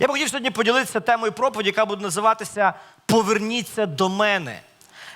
Я б хотів сьогодні поділитися темою проповіді, яка буде називатися Поверніться до мене.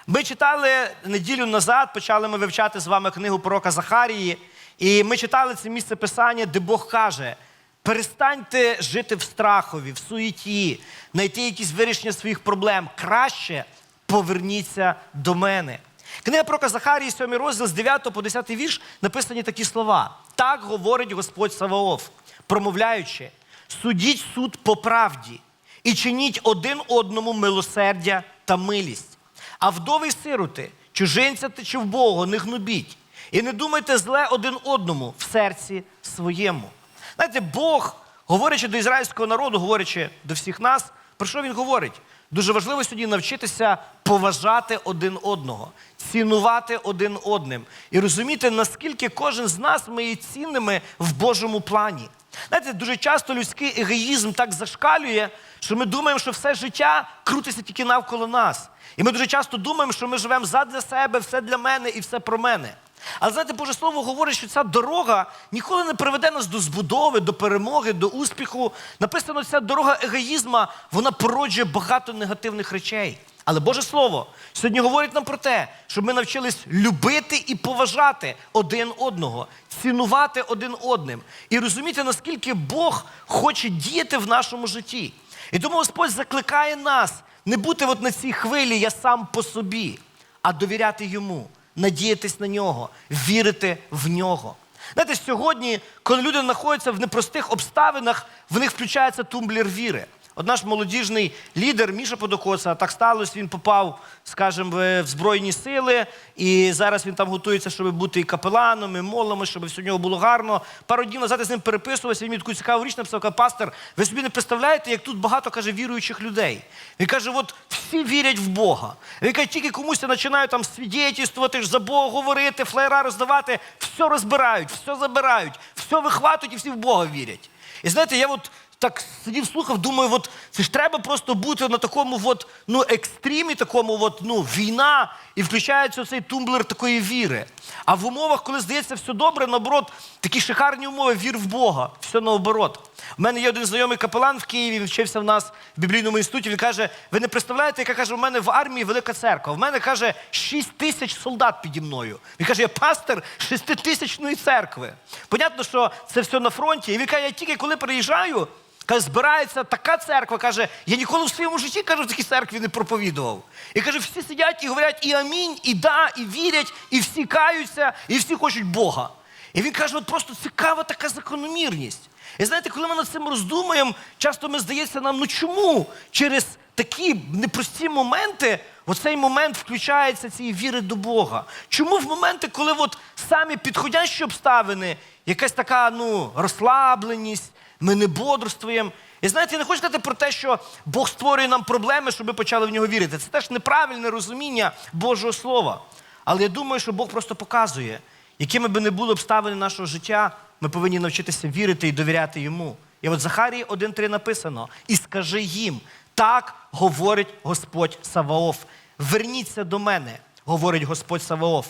Ми читали неділю назад, почали ми вивчати з вами книгу пророка Захарії, і ми читали це місце писання, де Бог каже: перестаньте жити в страхові, в суєті, знайти якісь вирішення своїх проблем. Краще поверніться до мене. Книга пророка Захарії, 7 розділ з 9 по 10 вірш, написані такі слова. Так говорить Господь Саваоф, промовляючи, судіть суд по правді і чиніть один одному милосердя та милість. А вдови сироти, чужинця та чи вбого, не гнобіть. І не думайте зле один одному в серці своєму. Знаєте, Бог, говорячи до ізраїльського народу, говорячи до всіх нас, про що він говорить? Дуже важливо сьогодні навчитися поважати один одного, цінувати один одним і розуміти, наскільки кожен з нас ми є цінними в Божому плані. Знаєте, дуже часто людський егоїзм так зашкалює, що ми думаємо, що все життя крутиться тільки навколо нас. І ми дуже часто думаємо, що ми живемо задля себе, все для мене і все про мене. Але знаєте, Боже Слово говорить, що ця дорога ніколи не приведе нас до збудови, до перемоги, до успіху. Написано, ця дорога егоїзма, вона породжує багато негативних речей. Але Боже Слово сьогодні говорить нам про те, щоб ми навчились любити і поважати один одного, цінувати один одним і розуміти, наскільки Бог хоче діяти в нашому житті. І тому Господь закликає нас не бути от на цій хвилі я сам по собі, а довіряти йому, надіятись на нього, вірити в нього. Знаєте, сьогодні, коли люди знаходяться в непростих обставинах, в них включається тумблер віри. От наш молодіжний лідер Міша Подокоса, так сталося, він попав, скажімо, в Збройні сили, і зараз він там готується, щоб бути і капеланом, і молами, щоб все в нього було гарно. Пару днів назад я з ним переписувався, він мені таку цікаву річ написав, каже, пастор, ви собі не представляєте, як тут багато каже віруючих людей. Він каже, от всі вірять в Бога. Він каже, тільки комусь починають там свідетельствувати, за Бога говорити, флеєра роздавати, все розбирають, все забирають, все вихватують і всі в Бога вірять. І знаєте, я от так сидів, слухав, думаю, от це ж треба просто бути на такому от, ну, екстримі, такому от, ну, війна, і включається цей тумблер такої віри. А в умовах, коли здається все добре, наоборот, такі шикарні умови, вір в Бога, все наоборот. У мене є один знайомий капелан в Києві, він вчився в нас в біблійному інституті. Він каже: ви не представляєте, яка каже, у мене в армії велика церква. В мене каже 6 тисяч солдат піді мною. Він каже, я пастор шеститисячної церкви. Понятно, що це все на фронті. І він каже, я тільки коли приїжджаю. Каже, збирається така церква, каже, я ніколи в своєму житті каже, в такій церкві не проповідував. І каже, всі сидять і говорять і амінь, і да, і вірять, і всі каються, і всі хочуть Бога. І він каже, от просто цікава така закономірність. І знаєте, коли ми над цим роздумуємо, часто ми здається нам, ну чому через такі непрості моменти, оцей момент включається цієї віри до Бога? Чому в моменти, коли от самі підходящі обставини, якась така ну, розслабленість, ми не бодрствуємо. І знаєте, я не хочу сказати про те, що Бог створює нам проблеми, щоб ми почали в нього вірити. Це теж неправильне розуміння Божого Слова. Але я думаю, що Бог просто показує, якими би не були обставини нашого життя, ми повинні навчитися вірити і довіряти йому. І от Захарії 1.3 написано: і скажи їм, так говорить Господь Саваоф. Верніться до мене, говорить Господь Саваоф.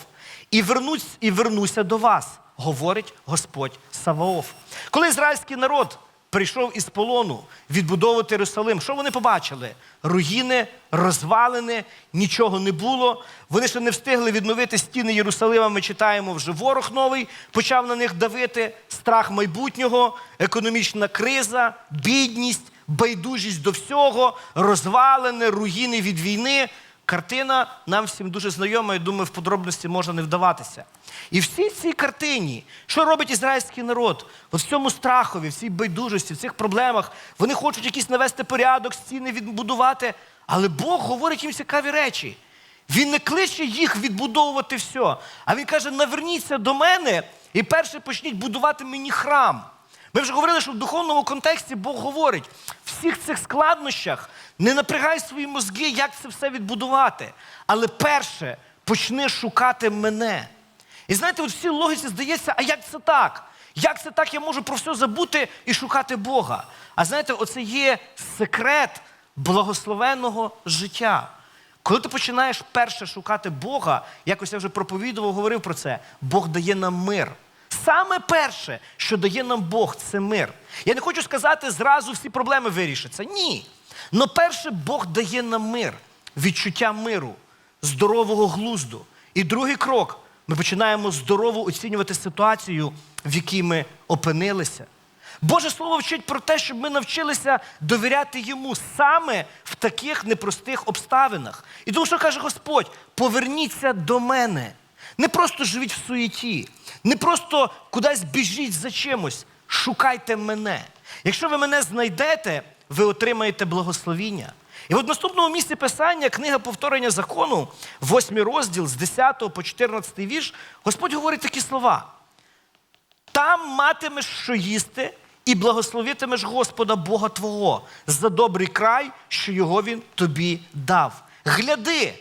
І вернусь, і вернуся до вас, говорить Господь Саваоф. Коли ізраїльський народ прийшов із полону відбудовувати Єрусалим, що вони побачили? Руїни, розвалини, нічого не було. Вони ще не встигли відновити стіни Єрусалима. Ми читаємо, вже ворог новий почав на них давити, страх майбутнього, економічна криза, бідність, байдужість до всього, розвалини, руїни від війни. Картина нам всім дуже знайома, я думаю, в подробності можна не вдаватися. І всій цій картині, що робить ізраїльський народ? От в цьому страхові, в цій байдужості, в цих проблемах, вони хочуть якийсь навести порядок, стіни відбудувати. Але Бог говорить їм цікаві речі. Він не кличе їх відбудовувати все. А він каже: наверніться до мене і перше почніть будувати мені храм. Ми вже говорили, що в духовному контексті Бог говорить: всіх цих складнощах не напрягай свої мозги, як це все відбудувати. Але перше почни шукати мене. І знаєте, от всі логіці здається, а як це так? Як це так я можу про все забути і шукати Бога? А знаєте, оце є секрет благословенного життя. Коли ти починаєш перше шукати Бога, якось я вже проповідував, говорив про це, Бог дає нам мир, саме перше, що дає нам Бог, це мир. Я не хочу сказати, зразу всі проблеми вирішаться. Ні. Но перше Бог дає нам мир, відчуття миру, здорового глузду. І другий крок ми починаємо здорово оцінювати ситуацію, в якій ми опинилися. Боже Слово вчить про те, щоб ми навчилися довіряти йому саме в таких непростих обставинах. І тому, що каже Господь, поверніться до мене. Не просто живіть в суєті, не просто кудись біжіть за чимось. Шукайте мене. Якщо ви мене знайдете, ви отримаєте благословіння. І от в наступному місці писання, книга повторення закону, восьмий розділ з 10 по 14 вірш, Господь говорить такі слова. Там матимеш що їсти, і благословитимеш Господа Бога Твого за добрий край, що його Він тобі дав. Гляди,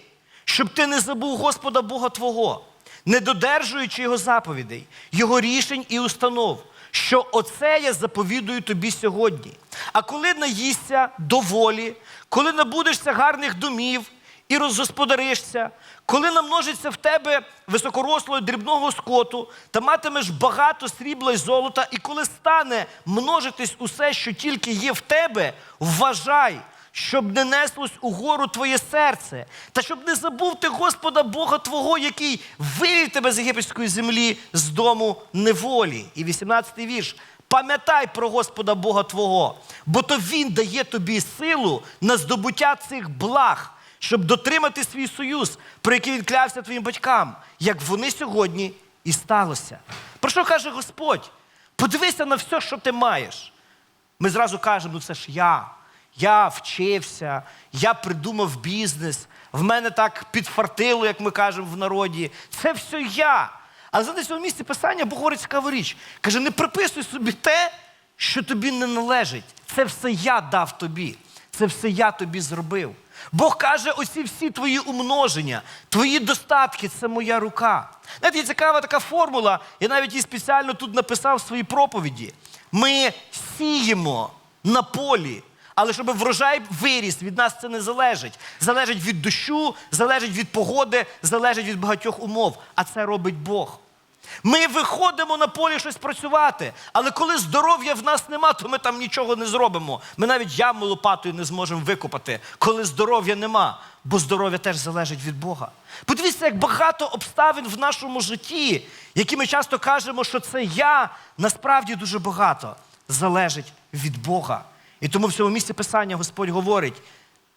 щоб ти не забув Господа Бога Твого, не додержуючи його заповідей, його рішень і установ, що оце я заповідую тобі сьогодні. А коли наїсться доволі, коли набудешся гарних домів, і розгосподаришся, коли намножиться в тебе високорослого дрібного скоту, та матимеш багато срібла й золота, і коли стане множитись усе, що тільки є в тебе, вважай, щоб не неслось угору твоє серце, та щоб не забув ти Господа Бога Твого, який вивів тебе з єгипетської землі з дому неволі. І 18-й вірш. Пам'ятай про Господа Бога Твого, бо то Він дає тобі силу на здобуття цих благ, щоб дотримати свій союз, про який він клявся твоїм батькам, як вони сьогодні і сталося. Про що каже Господь? Подивися на все, що ти маєш. Ми зразу кажемо, ну це ж я. Я вчився, я придумав бізнес, в мене так підфартило, як ми кажемо в народі. Це все я. Але в цьому місці писання Бог говорить цікаву річ. Каже, не приписуй собі те, що тобі не належить. Це все я дав тобі. Це все я тобі зробив. Бог каже, оці всі твої умноження, твої достатки це моя рука. Знаєте, є цікава така формула, я навіть її спеціально тут написав в своїй проповіді. Ми сіємо на полі, але щоб врожай виріс, від нас це не залежить. Залежить від дощу, залежить від погоди, залежить від багатьох умов. А це робить Бог. Ми виходимо на полі щось працювати, але коли здоров'я в нас нема, то ми там нічого не зробимо. Ми навіть яму лопатою не зможемо викопати, коли здоров'я нема, бо здоров'я теж залежить від Бога. Подивіться, як багато обставин в нашому житті, які ми часто кажемо, що це я, насправді дуже багато залежить від Бога. І тому в цьому місці писання Господь говорить: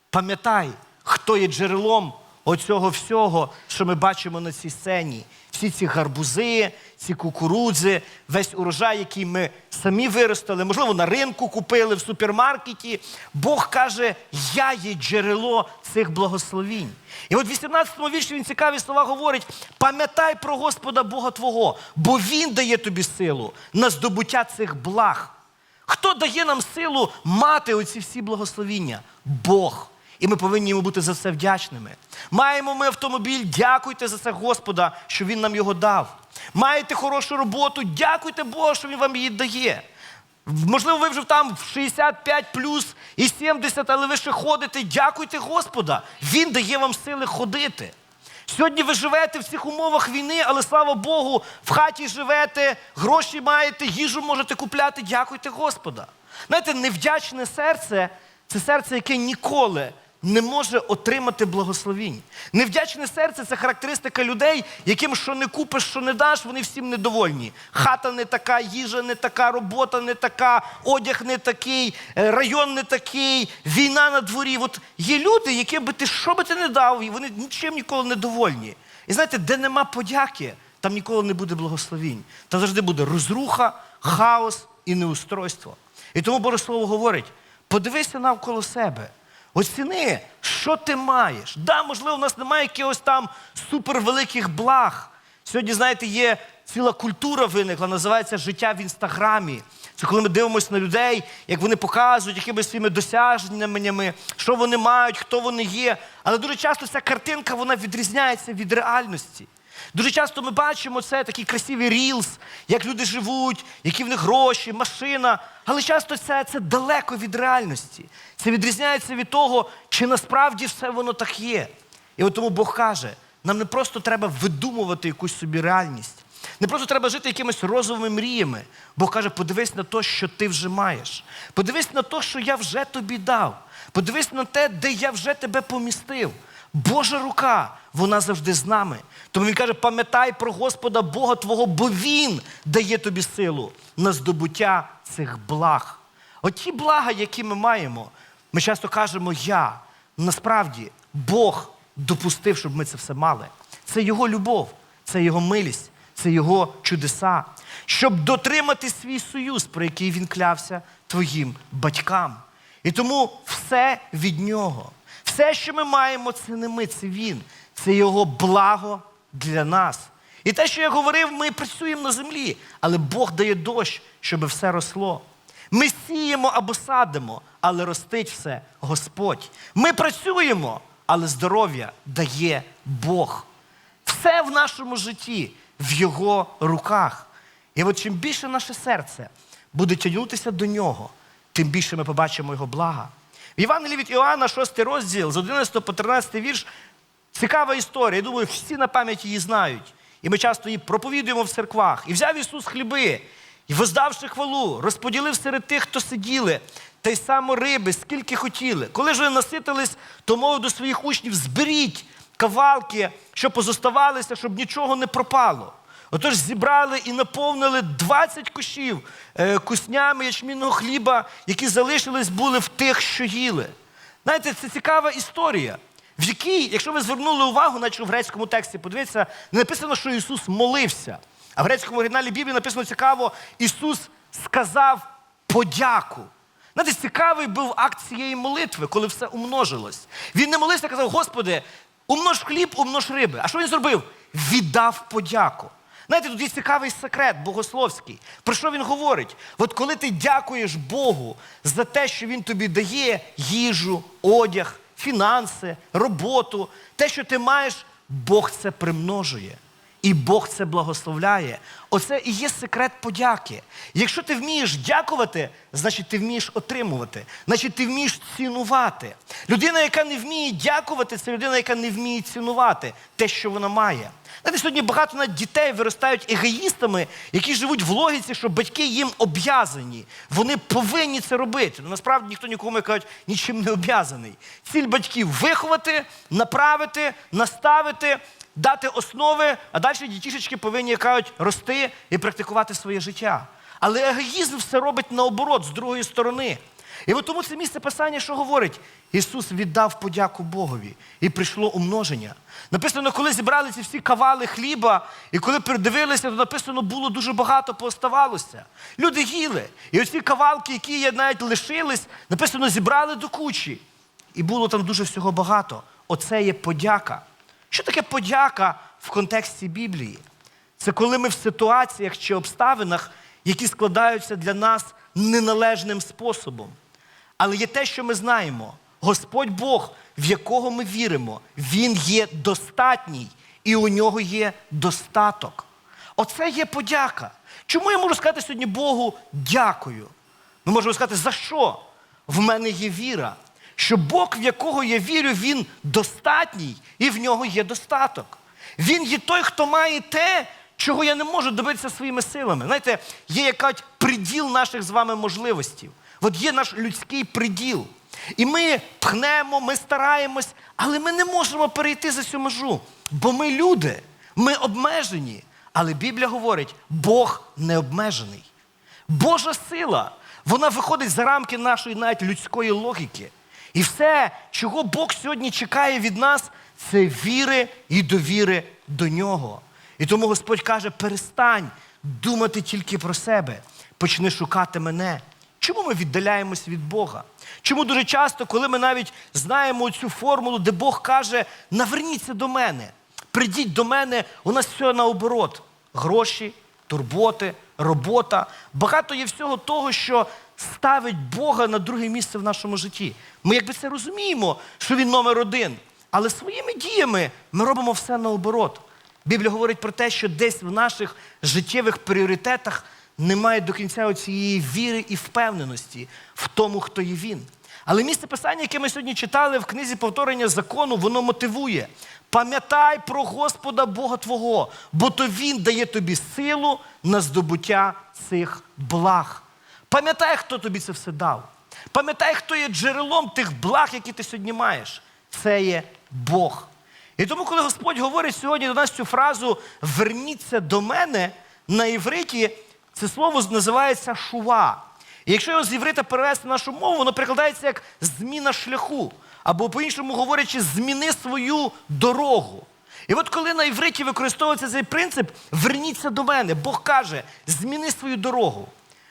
пам'ятай, хто є джерелом оцього всього, що ми бачимо на цій сцені. Всі ці гарбузи, ці кукурудзи, весь урожай, який ми самі виростили, можливо, на ринку купили в супермаркеті. Бог каже, я є джерело цих благословінь. І от в 18-му вірші він цікаві слова говорить: пам'ятай про Господа Бога Твого, бо Він дає тобі силу на здобуття цих благ. Хто дає нам силу мати оці всі благословіння? Бог. І ми повинні йому бути за це вдячними. Маємо ми автомобіль, дякуйте за це Господа, що Він нам його дав. Маєте хорошу роботу, дякуйте Богу, що Він вам її дає. Можливо, ви вже там в 65 плюс і 70, але ви ще ходите. Дякуйте Господа. Він дає вам сили ходити. Сьогодні ви живете в цих умовах війни, але слава Богу, в хаті живете, гроші маєте, їжу можете купляти. Дякуйте Господа. Знаєте, невдячне серце це серце, яке ніколи не може отримати благословінь. Невдячне серце це характеристика людей, яким що не купиш, що не даш, вони всім недовольні. Хата не така, їжа не така, робота не така, одяг не такий, е, район не такий, війна на дворі. От є люди, яким би ти що би ти не дав, і вони нічим ніколи не довольні. І знаєте, де нема подяки, там ніколи не буде благословінь. Там завжди буде розруха, хаос і неустройство. І тому Боже Слово говорить: подивися навколо себе. Оціни, що ти маєш. Да, можливо, у нас немає якихось там супервеликих благ. Сьогодні, знаєте, є ціла культура виникла, називається життя в інстаграмі. Це коли ми дивимося на людей, як вони показують якимись своїми досягненнями, що вони мають, хто вони є. Але дуже часто ця картинка вона відрізняється від реальності. Дуже часто ми бачимо це такий красивий рілс, як люди живуть, які в них гроші, машина. Але часто це, це далеко від реальності. Це відрізняється від того, чи насправді все воно так є. І от тому Бог каже, нам не просто треба видумувати якусь собі реальність. Не просто треба жити якимись розовими мріями. Бог каже, подивись на те, що ти вже маєш. Подивись на те, що я вже тобі дав. Подивись на те, де я вже тебе помістив. Божа рука, вона завжди з нами. Тому він каже: пам'ятай про Господа Бога Твого, бо Він дає тобі силу на здобуття цих благ. Оті блага, які ми маємо, ми часто кажемо я. Насправді Бог допустив, щоб ми це все мали. Це Його любов, це Його милість, це Його чудеса, щоб дотримати свій союз, про який він клявся твоїм батькам. І тому все від нього. Все, що ми маємо, це не ми, це він. Це його благо для нас. І те, що я говорив, ми працюємо на землі, але Бог дає дощ, щоб все росло. Ми сіємо або садимо, але ростить все Господь. Ми працюємо, але здоров'я дає Бог. Все в нашому житті в Його руках. І от чим більше наше серце буде тягнутися до нього, тим більше ми побачимо Його блага. В Євангелії від Іоанна, 6 розділ, з 11 по 13 вірш, цікава історія. Я думаю, всі на пам'ять її знають. І ми часто її проповідуємо в церквах. І взяв Ісус хліби, і воздавши хвалу, розподілив серед тих, хто сиділи, та й само риби, скільки хотіли. Коли ж вони наситились, то мовив до своїх учнів: зберіть кавалки, що позоставалися, щоб нічого не пропало. Отож зібрали і наповнили 20 кошів е, куснями ячмінного хліба, які залишились були в тих, що їли. Знаєте, це цікава історія, в якій, якщо ви звернули увагу, наче в грецькому тексті, подивіться, не написано, що Ісус молився. А в грецькому оригіналі Біблії написано цікаво, Ісус сказав подяку. Знаєте, цікавий був акт цієї молитви, коли все умножилось. Він не молився, казав, Господи, умнож хліб, умнож риби. А що він зробив? Віддав подяку. Знаєте, тут є цікавий секрет богословський. Про що він говорить? От коли ти дякуєш Богу за те, що Він тобі дає їжу, одяг, фінанси, роботу, те, що ти маєш, Бог це примножує. І Бог це благословляє. Оце і є секрет подяки. Якщо ти вмієш дякувати, значить ти вмієш отримувати, значить ти вмієш цінувати. Людина, яка не вміє дякувати, це людина, яка не вміє цінувати те, що вона має. Знаєте, сьогодні багато навіть дітей виростають егоїстами, які живуть в логіці, що батьки їм об'язані. Вони повинні це робити. Ну, насправді ніхто нікому як кажуть, нічим не об'язаний. Ціль батьків виховати, направити, наставити, дати основи, а далі дітішечки повинні кажуть, рости і практикувати своє життя. Але егоїзм все робить наоборот, з другої сторони. І от тому це місце писання, що говорить, Ісус віддав подяку Богові, і прийшло умноження. Написано, коли зібрали ці всі кавали хліба, і коли передивилися, то написано, було дуже багато пооставалося. Люди їли. І оці кавалки, які навіть лишились, написано, зібрали до кучі. І було там дуже всього багато. Оце є подяка. Що таке подяка в контексті Біблії? Це коли ми в ситуаціях чи обставинах, які складаються для нас неналежним способом. Але є те, що ми знаємо: Господь Бог, в якого ми віримо, Він є достатній і у нього є достаток. Оце є подяка. Чому я можу сказати сьогодні Богу дякую? Ми можемо сказати, за що? В мене є віра. Що Бог, в якого я вірю, Він достатній і в нього є достаток. Він є той, хто має те, чого я не можу добитися своїми силами. Знаєте, є якась приділ наших з вами можливостей. От є наш людський приділ. І ми пхнемо, ми стараємось, але ми не можемо перейти за цю межу. Бо ми люди, ми обмежені. Але Біблія говорить, Бог не обмежений. Божа сила, вона виходить за рамки нашої навіть людської логіки. І все, чого Бог сьогодні чекає від нас, це віри і довіри до нього. І тому Господь каже: перестань думати тільки про себе, почни шукати мене. Чому ми віддаляємось від Бога? Чому дуже часто, коли ми навіть знаємо цю формулу, де Бог каже, наверніться до мене, прийдіть до мене, у нас все наоборот. Гроші, турботи, робота. Багато є всього того, що ставить Бога на друге місце в нашому житті. Ми якби це розуміємо, що він номер один. Але своїми діями ми робимо все наоборот. Біблія говорить про те, що десь в наших життєвих пріоритетах немає до кінця цієї віри і впевненості в тому, хто є він. Але місце писання, яке ми сьогодні читали в книзі повторення закону, воно мотивує. Пам'ятай про Господа Бога Твого, бо то Він дає тобі силу на здобуття цих благ. Пам'ятай, хто тобі це все дав. Пам'ятай, хто є джерелом тих благ, які ти сьогодні маєш. Це є Бог. І тому, коли Господь говорить сьогодні до нас цю фразу Верніться до мене на івриті, це слово називається шува. І якщо його з єврита перевести в нашу мову, воно перекладається як зміна шляху. Або по-іншому говорячи, зміни свою дорогу. І от коли на івриті використовується цей принцип, верніться до мене. Бог каже, зміни свою дорогу.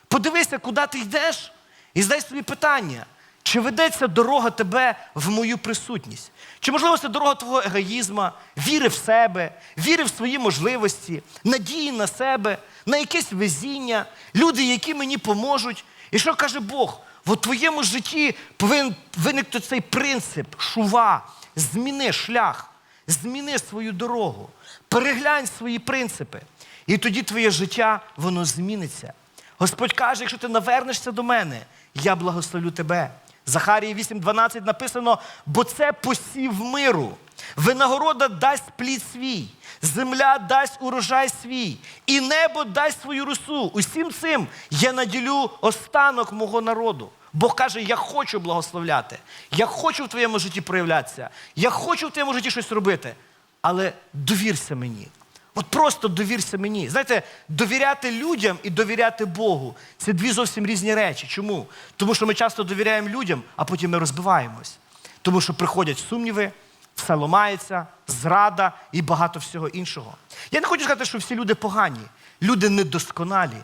Подивися, куди ти йдеш, і задай собі питання, чи ведеться дорога тебе в мою присутність? Чи, можливо, це дорога твого егоїзма, віри в себе, віри в свої можливості, надії на себе, на якесь везіння, люди, які мені поможуть. І що каже Бог? В твоєму житті повинен виникнути цей принцип шува, зміни шлях, зміни свою дорогу, переглянь свої принципи. І тоді твоє життя, воно зміниться. Господь каже, якщо ти навернешся до мене, я благословлю тебе. Захарії 8:12 написано, бо це посів миру. Винагорода дасть плід свій, земля дасть урожай свій, і небо дасть свою росу. Усім цим я наділю останок мого народу. Бог каже, я хочу благословляти, я хочу в твоєму житті проявлятися, я хочу в твоєму житті щось робити, але довірся мені. От просто довірся мені. Знаєте, довіряти людям і довіряти Богу це дві зовсім різні речі. Чому? Тому що ми часто довіряємо людям, а потім ми розбиваємось. Тому що приходять сумніви, все ламається, зрада і багато всього іншого. Я не хочу сказати, що всі люди погані, люди недосконалі.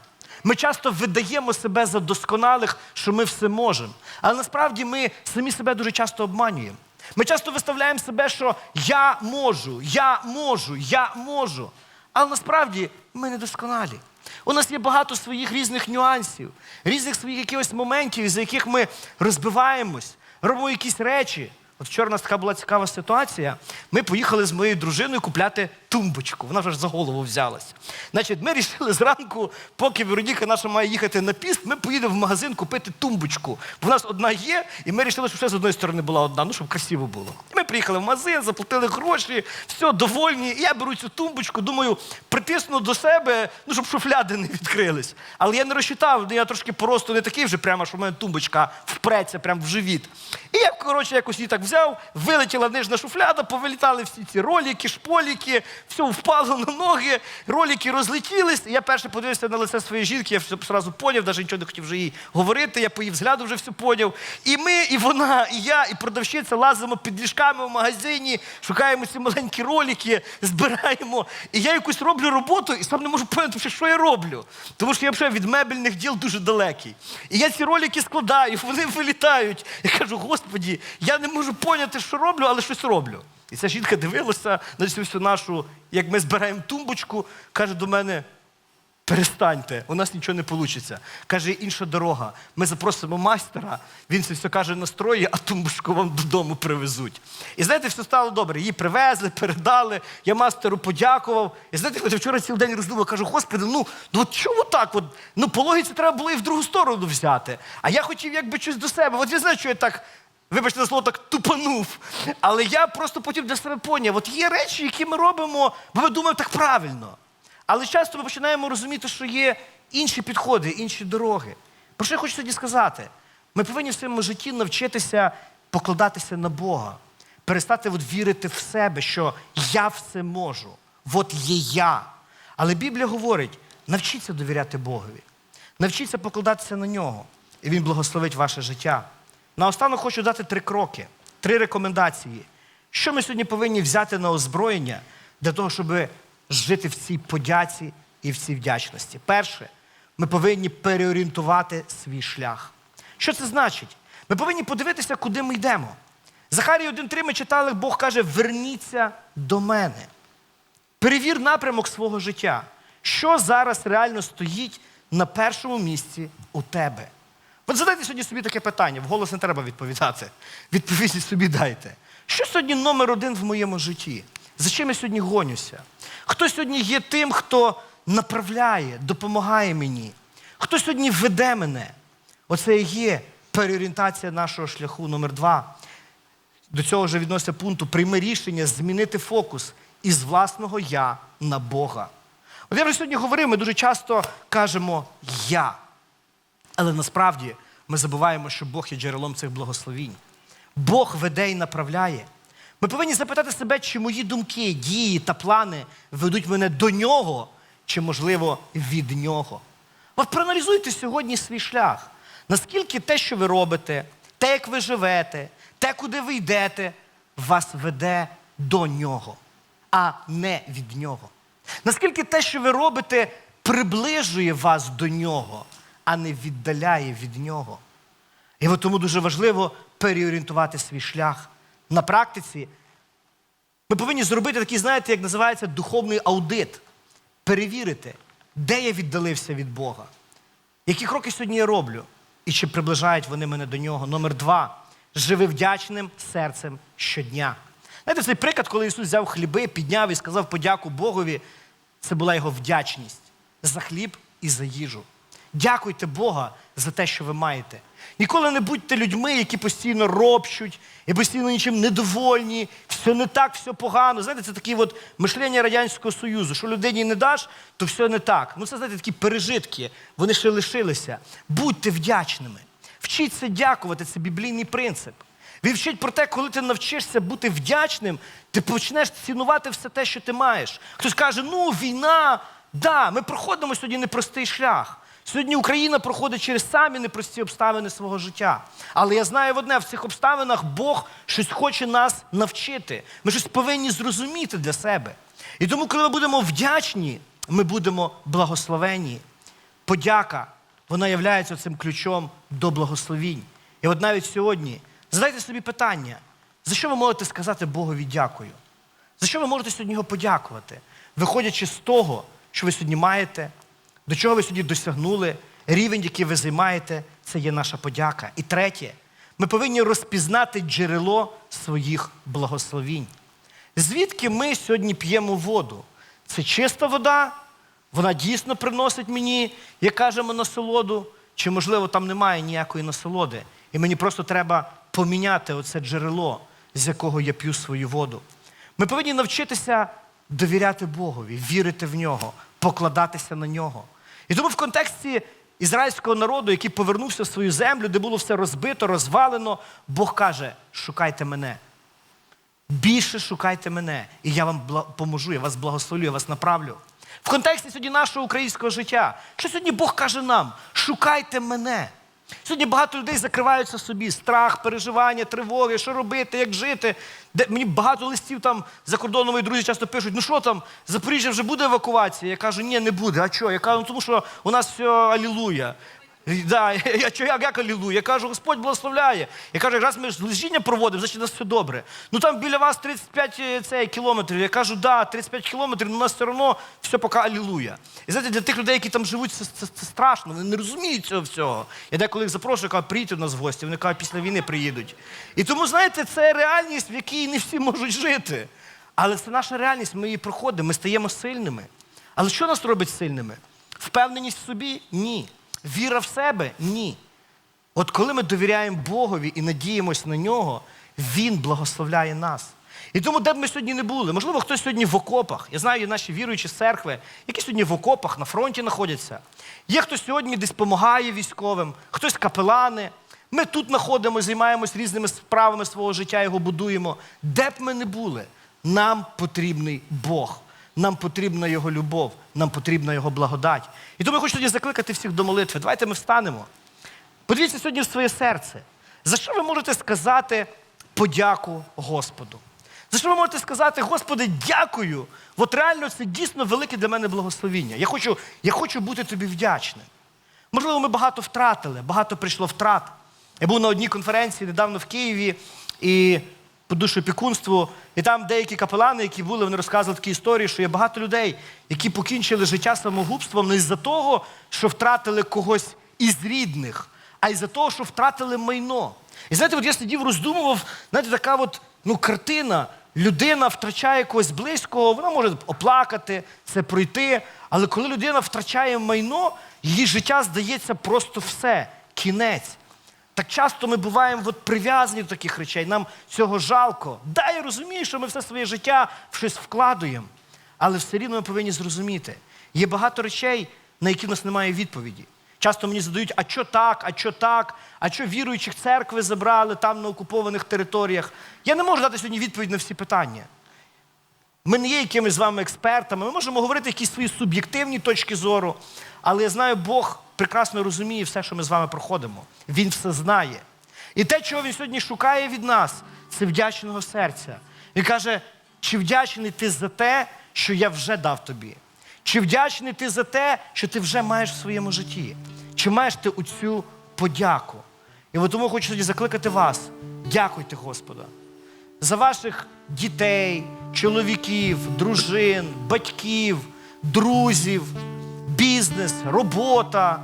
Ми часто видаємо себе за досконалих, що ми все можемо. Але насправді ми самі себе дуже часто обманюємо. Ми часто виставляємо себе, що я можу, я можу, я можу. Але насправді ми недосконалі. У нас є багато своїх різних нюансів, різних своїх якихось моментів, за яких ми розбиваємось, робимо якісь речі. От вчора у нас така була цікава ситуація. Ми поїхали з моєю дружиною купляти тумбочку. Вона вже за голову взялась. Значить, ми вирішили зранку, поки Вероніка наша має їхати на піст, ми поїдемо в магазин купити тумбочку. Бо в нас одна є, і ми вирішили, щоб ще з одної сторони була одна, ну щоб красиво було. Ми приїхали в магазин, заплатили гроші, все, довольні. І я беру цю тумбочку, думаю, притисну до себе, ну щоб шуфляди не відкрились. Але я не розчитав, ну, я трошки просто не такий вже прямо, що в мене тумбочка впреться прямо в живіт. І я, коротше, якось її так взяв, вилетіла нижня шуфляда, повилітали всі ці ролики, шполіки, все впало на ноги, ролики розлетілись. Я перше подивився на лице своєї жінки, я все одразу поняв, навіть нічого не хотів вже їй говорити, я по її взгляду вже все поняв. І ми, і вона, і я, і продавщиця лазимо під ліжками в магазині, шукаємо ці маленькі ролики, збираємо. І я якусь роблю роботу і сам не можу поняти, що я роблю. Тому що я взагалі від мебельних діл дуже далекий. І я ці ролики складаю, вони вилітають. Я кажу, Господі, я не можу поняти, що роблю, але щось роблю. І ця жінка дивилася на цю всю нашу, як ми збираємо тумбочку, каже до мене: перестаньте, у нас нічого не вийде. Каже, інша дорога. Ми запросимо майстера, він це все каже настрої, а тумбочку вам додому привезуть. І знаєте, все стало добре. Її привезли, передали, я майстеру подякував. І знаєте, коли вчора цілий день роздумав, кажу, господи, ну, ну от чому так? От, ну, по логіці треба було і в другу сторону взяти. А я хотів якби щось до себе. От ви знаєте, що я так. Вибачте за слово, так тупанув. Але я просто потім для себе поняв, от є речі, які ми робимо, бо ми думаємо так правильно. Але часто ми починаємо розуміти, що є інші підходи, інші дороги. Про що я хочу сьогодні сказати? Ми повинні в своєму житті навчитися покладатися на Бога, перестати от вірити в себе, що я все можу, от є я. Але Біблія говорить: навчіться довіряти Богові, навчіться покладатися на нього, і Він благословить ваше життя. Наостанок хочу дати три кроки, три рекомендації. Що ми сьогодні повинні взяти на озброєння для того, щоб жити в цій подяці і в цій вдячності? Перше, ми повинні переорієнтувати свій шлях. Що це значить? Ми повинні подивитися, куди ми йдемо. Захарії 1.3 ми читали, Бог каже: верніться до мене. Перевір напрямок свого життя. Що зараз реально стоїть на першому місці у тебе? От задайте сьогодні собі таке питання, вголос не треба відповідати. Відповідь собі дайте. Що сьогодні номер один в моєму житті? За чим я сьогодні гонюся? Хто сьогодні є тим, хто направляє, допомагає мені? Хто сьогодні веде мене? Оце і є переорієнтація нашого шляху номер два. До цього вже відноситься пункту прийми рішення змінити фокус із власного я на Бога. От я вже сьогодні говорив, ми дуже часто кажемо я. Але насправді ми забуваємо, що Бог є джерелом цих благословінь. Бог веде і направляє. Ми повинні запитати себе, чи мої думки, дії та плани ведуть мене до нього, чи, можливо, від нього. От проаналізуйте сьогодні свій шлях. Наскільки те, що ви робите, те, як ви живете, те, куди ви йдете, вас веде до нього, а не від нього. Наскільки те, що ви робите, приближує вас до нього, а не віддаляє від нього. І от тому дуже важливо переорієнтувати свій шлях. На практиці ми повинні зробити такий, знаєте, як називається духовний аудит. Перевірити, де я віддалився від Бога, які кроки сьогодні я роблю, і чи приближають вони мене до нього. Номер два живи вдячним серцем щодня. Знаєте, цей приклад, коли Ісус взяв хліби, підняв і сказав подяку Богові, це була його вдячність за хліб і за їжу. Дякуйте Бога за те, що ви маєте. Ніколи не будьте людьми, які постійно ропщуть і постійно нічим недовольні, все не так, все погано. Знаєте, це такі от мишлення Радянського Союзу, що людині не даш, то все не так. Ну, це знаєте, такі пережитки, вони ще лишилися. Будьте вдячними. Вчіться дякувати, це біблійний принцип. Він про те, коли ти навчишся бути вдячним, ти почнеш цінувати все те, що ти маєш. Хтось каже, ну війна, да, ми проходимо сьогодні непростий шлях. Сьогодні Україна проходить через самі непрості обставини свого життя. Але я знаю одне, в цих обставинах Бог щось хоче нас навчити. Ми щось повинні зрозуміти для себе. І тому, коли ми будемо вдячні, ми будемо благословені. Подяка, вона є цим ключом до благословінь. І от навіть сьогодні задайте собі питання, за що ви можете сказати Богові дякую? За що ви можете сьогодні його подякувати? Виходячи з того, що ви сьогодні маєте, до чого ви сьогодні досягнули, рівень, який ви займаєте, це є наша подяка. І третє, ми повинні розпізнати джерело своїх благословінь. Звідки ми сьогодні п'ємо воду? Це чиста вода, вона дійсно приносить мені, як кажемо, насолоду, чи, можливо, там немає ніякої насолоди. І мені просто треба поміняти оце джерело, з якого я п'ю свою воду. Ми повинні навчитися довіряти Богові, вірити в нього, покладатися на нього. І тому в контексті ізраїльського народу, який повернувся в свою землю, де було все розбито, розвалено, Бог каже: шукайте мене. Більше шукайте мене, і я вам поможу, я вас благословлю, я вас направлю. В контексті сьогодні нашого українського життя, що сьогодні Бог каже нам: шукайте мене. Сьогодні багато людей закриваються собі, страх, переживання, тривоги, що робити, як жити. Де, мені багато листів там за кордоном мої друзі часто пишуть, ну що там, Запоріжжя вже буде евакуація? Я кажу, ні, не буде. А що? Я кажу, ну тому що у нас все алілуя. Да, я, що, як, як алілуя? Я кажу, Господь благословляє. Я кажу, якраз ми ж служіння проводимо, значить у нас все добре. Ну там біля вас 35 е, цей, кілометрів. Я кажу, да, 35 кілометрів, але у нас все одно все поки алілуя. І знаєте, для тих людей, які там живуть, це, це, це страшно, вони не розуміють цього всього. Я деколи їх запрошую, кажу, приїдьте до нас в гості, вони кажуть, після війни приїдуть. І тому, знаєте, це реальність, в якій не всі можуть жити. Але це наша реальність, ми її проходимо, ми стаємо сильними. Але що нас робить сильними? Впевненість в собі? Ні. Віра в себе? Ні. От коли ми довіряємо Богові і надіємось на нього, Він благословляє нас. І тому, де б ми сьогодні не були, можливо, хтось сьогодні в окопах. Я знаю, є наші віруючі церкви, які сьогодні в окопах на фронті знаходяться. Є хто сьогодні десь допомагає військовим, хтось капелани. Ми тут знаходимося, займаємось різними справами свого життя, його будуємо. Де б ми не були, нам потрібний Бог. Нам потрібна Його любов, нам потрібна Його благодать. І тому я хочу тоді закликати всіх до молитви. Давайте ми встанемо. Подивіться сьогодні в своє серце. За що ви можете сказати подяку Господу? За що ви можете сказати, Господи, дякую? От реально це дійсно велике для мене благословіння. Я хочу, я хочу бути тобі вдячним. Можливо, ми багато втратили, багато прийшло втрат. Я був на одній конференції недавно в Києві і по душопікунству, і там деякі капелани, які були, вони розказували такі історії, що є багато людей, які покінчили життя самогубством не із-за того, що втратили когось із рідних, а із-за того, що втратили майно. І знаєте, от я сидів, роздумував, знаєте, така от ну, картина. Людина втрачає когось близького, вона може оплакати, це пройти. Але коли людина втрачає майно, її життя здається просто все, кінець. Так часто ми буваємо от прив'язані до таких речей, нам цього жалко. Да, я розумію, що ми все своє життя в щось вкладуємо, але все рівно ми повинні зрозуміти. Є багато речей, на які в нас немає відповіді. Часто мені задають, а що так, а що так, а що віруючих церкви забрали там на окупованих територіях. Я не можу дати сьогодні відповідь на всі питання. Ми не є якимись з вами експертами, ми можемо говорити якісь свої суб'єктивні точки зору, але я знаю, Бог прекрасно розуміє все, що ми з вами проходимо. Він все знає. І те, чого він сьогодні шукає від нас, це вдячного серця. Він каже: чи вдячний ти за те, що я вже дав тобі? Чи вдячний ти за те, що ти вже маєш в своєму житті? Чи маєш ти оцю подяку? І от тому хочу сьогодні закликати вас. Дякуйте Господа за ваших дітей, чоловіків, дружин, батьків, друзів, бізнес, робота,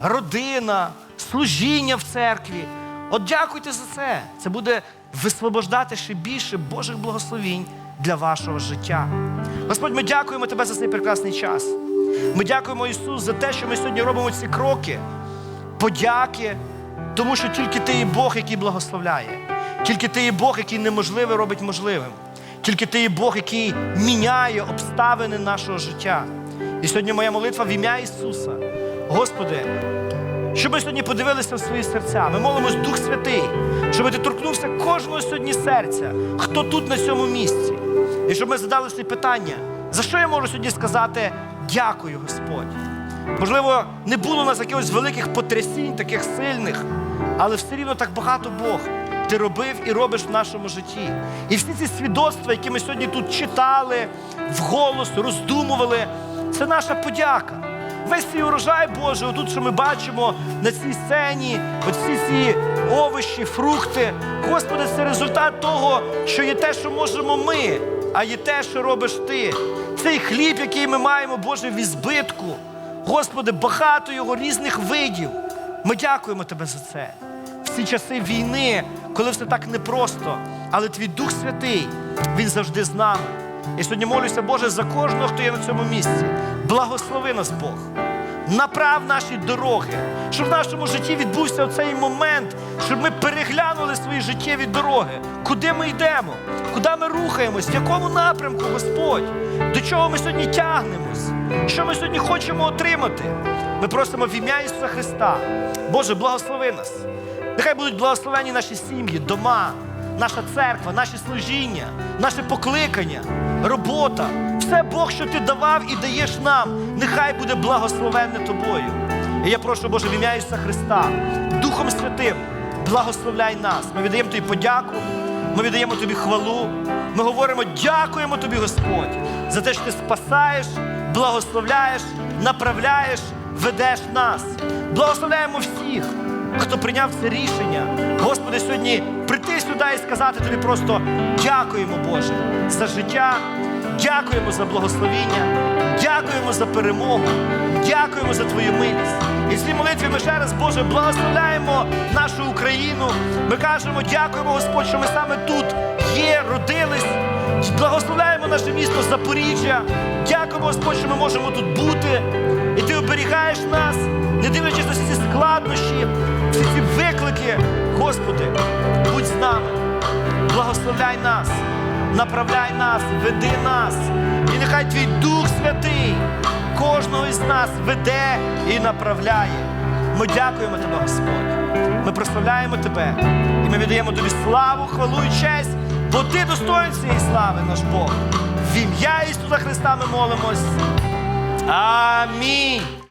родина, служіння в церкві. От дякуйте за це. Це буде висвобождати ще більше Божих благословінь для вашого життя. Господь, ми дякуємо Тебе за цей прекрасний час. Ми дякуємо Ісус за те, що ми сьогодні робимо ці кроки подяки, тому що тільки ти є Бог, який благословляє. Тільки ти є Бог, який неможливе робить можливим. Тільки ти є Бог, який міняє обставини нашого життя. І сьогодні моя молитва в ім'я Ісуса. Господи, щоб ми сьогодні подивилися в свої серця. Ми молимось Дух Святий, щоб ти торкнувся кожного сьогодні серця, хто тут на цьому місці. І щоб ми задали собі питання, за що я можу сьогодні сказати дякую, Господь. Можливо, не було у нас якихось великих потрясінь, таких сильних, але все рівно так багато Бог ти робив і робиш в нашому житті. І всі ці свідоцтва, які ми сьогодні тут читали, вголос, роздумували, це наша подяка. Весь цей урожай Божий, отут, що ми бачимо на цій сцені, оці ці овочі, фрукти. Господи, це результат того, що є те, що можемо ми, а є те, що робиш ти. Цей хліб, який ми маємо, Боже, в ізбитку. Господи, багато його різних видів. Ми дякуємо Тебе за це. В ці часи війни, коли все так непросто, але твій Дух Святий, Він завжди з нами. І сьогодні молюся, Боже, за кожного, хто є на цьому місці. Благослови нас, Бог. Направ наші дороги, щоб в нашому житті відбувся оцей момент, щоб ми переглянули свої життєві дороги, куди ми йдемо, куди ми рухаємось, в якому напрямку, Господь, до чого ми сьогодні тягнемось, що ми сьогодні хочемо отримати. Ми просимо в ім'я Ісуса Христа. Боже, благослови нас. Нехай будуть благословені наші сім'ї, дома, наша церква, наші служіння, наше покликання, робота. Все Бог, що ти давав і даєш нам, нехай буде благословенне тобою. І я прошу, Боже, в ім'я Ісуса Христа, Духом Святим, благословляй нас. Ми віддаємо тобі подяку, ми віддаємо тобі хвалу. Ми говоримо, дякуємо тобі, Господь, за те, що ти спасаєш, благословляєш, направляєш, ведеш нас. Благословляємо всіх, хто прийняв це рішення. Господи, сьогодні прийти сюди і сказати тобі просто дякуємо, Боже, за життя, дякуємо за благословіння, дякуємо за перемогу, дякуємо за Твою милість. І в цій молитві ми ще раз, Боже, благословляємо нашу Україну. Ми кажемо, дякуємо, Господь, що ми саме тут є, родились. Благословляємо наше місто Запоріжжя. Дякуємо, Господь, що ми можемо тут бути. І ти оберігаєш нас, не дивлячись на всі складнощі, ці виклики. Господи, будь з нами, благословляй нас, направляй нас, веди нас. І нехай твій Дух Святий кожного із нас веде і направляє. Ми дякуємо Тебе, Господь. Ми прославляємо Тебе. І ми віддаємо Тобі славу, хвалу і честь, бо Ти достоин цієї слави, наш Бог. В ім'я Ісуса Христа ми молимось. Амінь.